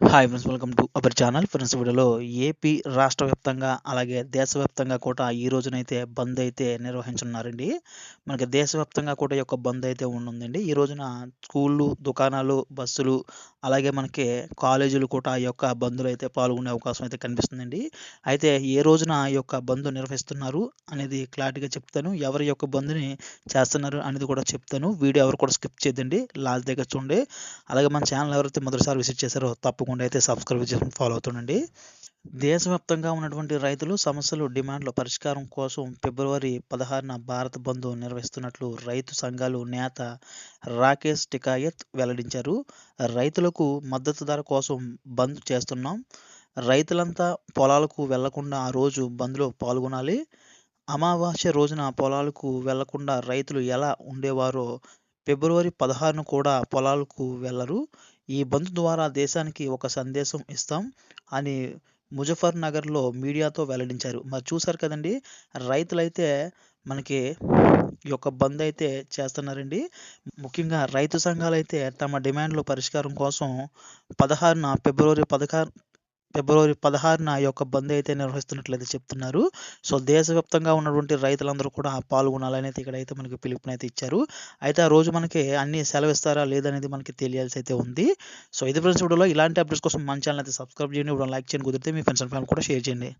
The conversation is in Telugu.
Hi friends welcome to our channel friends వీడియోలో ఏపీ రాష్ట్ర వ్యాప్తంగా అలాగే దేశవ్యాప్తంగా కూడా ఈ రోజునైతే బంద్ అయితే నిర్వహించున్నారండి మనకి దేశవ్యాప్తంగా కూడా ఈ యొక్క బంద్ అయితే ఉందండి ఈ రోజున స్కూళ్ళు దుకాణాలు బస్సులు అలాగే మనకి కాలేజీలు కూడా ఈ యొక్క బంద్లో అయితే పాల్గొనే అవకాశం అయితే కనిపిస్తుందండి. అయితే ఏ రోజున ఈ యొక్క బంద్ నిర్వహిస్తున్నారు అనేది క్లారిటీగా చెప్తాను. ఎవరి యొక్క బంద్ని చేస్తున్నారు అనేది కూడా చెప్తాను. వీడియో ఎవరు కూడా స్కిప్ చేయదండి లాస్ట్ దగ్గర చూడండి. అలాగే మన ఛానల్ ఎవరైతే మొదటిసారి విజిట్ చేశారో తప్పకుండా అయితే సబ్స్క్రైబ్ చేసి ఫాలో అవుతుండండి. దేశవ్యాప్తంగా ఉన్నటువంటి రైతులు సమస్యలు డిమాండ్ల పరిష్కారం కోసం ఫిబ్రవరి పదహారున భారత్ బంద్ నిర్వహిస్తున్నట్లు రైతు సంఘాలు నేత రాకేష్ టికాయత్ వెల్లడించారు. రైతులకు మద్దతు ధర కోసం బంద్ చేస్తున్నాం. రైతులంతా పొలాలకు వెళ్ళకుండా ఆ రోజు బంద్లో పాల్గొనాలి. అమావాస్య రోజున పొలాలకు వెళ్ళకుండా రైతులు ఎలా ఉండేవారో ఫిబ్రవరి పదహారున కూడా పొలాలకు వెళ్ళరు. ఈ బంద్ ద్వారా దేశానికి ఒక సందేశం ఇస్తాం అని ముజఫర్ నగర్లో మీడియాతో వెల్లడించారు. మరి చూసారు కదండి రైతులైతే మనకి ఈ యొక్క బంద్ అయితే చేస్తున్నారండి. ముఖ్యంగా రైతు సంఘాలు అయితే తమ డిమాండ్ల పరిష్కారం కోసం పదహారున ఫిబ్రవరి పదహారు ఫిబ్రవరి పదహారున ఈ యొక్క బంద్ అయితే నిర్వహిస్తున్నట్లయితే చెప్తున్నారు. సో దేశవ్యాప్తంగా ఉన్నటువంటి రైతులందరూ కూడా పాల్గొనాలని అయితే ఇక్కడైతే మనకి పిలుపునైతే ఇచ్చారు. అయితే ఆ రోజు మనకి అన్ని సెలవిస్తారా లేదనేది మనకి తెలియాల్సి అయితే ఉంది. సో ఇది ఫ్రెండ్స్ వీడియోలో ఇలాంటి అప్డేట్స్ కోసం మన ఛానల్ అయితే సబ్స్క్రైబ్ చేయండి. లైక్ చేయండి. కుదిరితే మీ ఫ్రెండ్స్ అండ్ ఫ్యామిలీ కూడా షేర్ చేయండి.